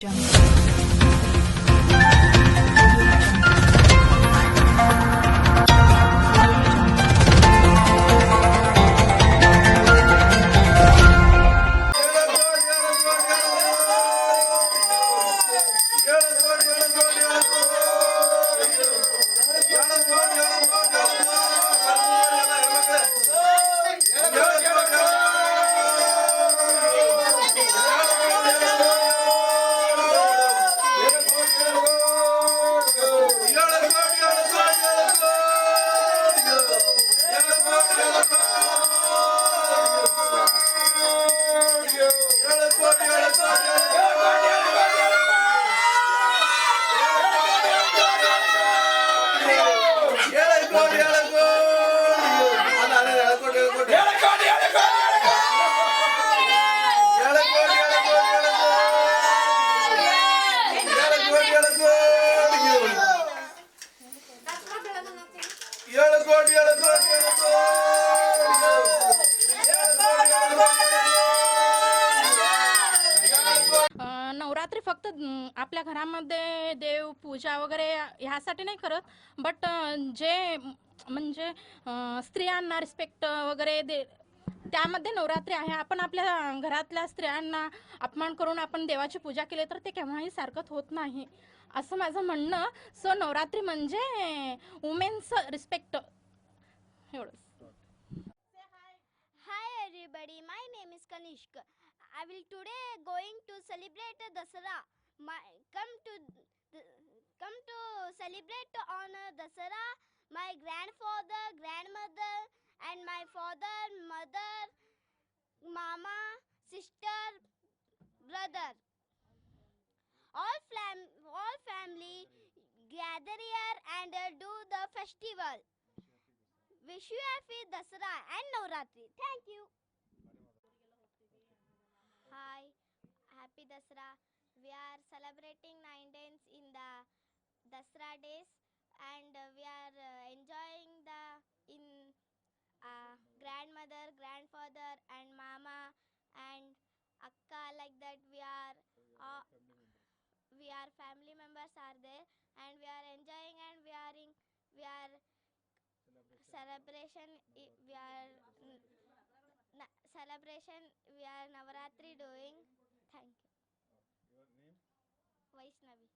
Jump. फक्त आपल्या घरामध्ये देव पूजा वगैरे ह्यासाठी नाही करत बट जे म्हणजे स्त्रियांना रिस्पेक्ट वगैरे दे त्यामध्ये नवरात्री आहे. आपण आपल्या घरातल्या स्त्रियांना अपमान करून आपण देवाची पूजा केली तर ते केव्हाही सारखं होत नाही असं माझं म्हणणं. सो नवरात्री म्हणजे वुमेन्स रिस्पेक्ट एवढंच. Hi everybody my name is Kanishka I will today going to celebrate Dasara. My come to come to celebrate on Dasara. My grandfather, grandmother, and my father, mother, mama, sister, brother. All fam all family gather here and do the festival. Wish you happy Dasara and Navratri. Thank you. Dasara. We are celebrating nine days in the Dasra days and we are uh, enjoying the in uh, grandmother, grandfather and mama and akka like that we are uh, we are family members are there and we are enjoying and we are in we are celebration i- we are celebration we are Vaishnavi